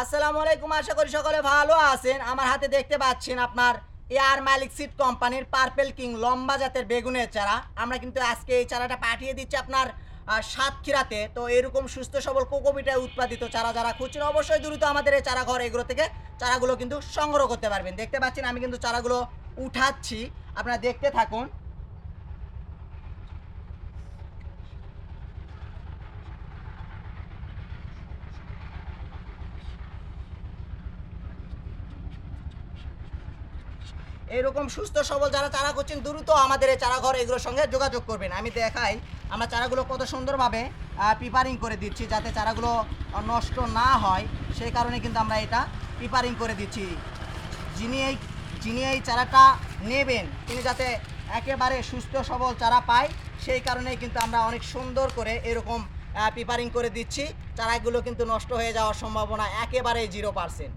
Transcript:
আসসালামু আলাইকুম, আশা করি সকলে ভালো আছেন। আমার হাতে দেখতে পাচ্ছেন আপনার এয়ার মালিক সিড কোম্পানির পার্পেল কিং লম্বা জাতের বেগুনের চারা। আমরা কিন্তু আজকে এই চারাটা পাঠিয়ে দিচ্ছি আপনার সাতক্ষীরাতে। তো এরকম সুস্থ সবল কোকোপিটায় উৎপাদিত চারা যারা খুঁজছেন, অবশ্যই দ্রুত আমাদের এই চারা ঘর এগুলো থেকে চারাগুলো কিন্তু সংগ্রহ করতে পারবেন। দেখতে পাচ্ছেন, আমি কিন্তু চারাগুলো উঠাচ্ছি। আপনারা দেখতে থাকুন। এরকম সুস্থ, সবল যারা চারা করছেন, দ্রুত আমাদের এই চারা ঘর এগুলোর সঙ্গে যোগাযোগ করবেন। আমি দেখাই, আমরা চারাগুলো কত সুন্দরভাবে প্রিপারিং করে দিচ্ছি যাতে চারাগুলো নষ্ট না হয়। সেই কারণে কিন্তু আমরা এটা প্রিপারিং করে দিচ্ছি। যিনি এই যিনি এই চারাটা নেবেন, তিনি যাতে একেবারে সুস্থ, সবল চারা পায়, সেই কারণেই কিন্তু আমরা অনেক সুন্দর করে এরকম প্রিপারিং করে দিচ্ছি। চারাগুলো কিন্তু নষ্ট হয়ে যাওয়ার সম্ভাবনা একেবারেই জিরো পার্সেন্ট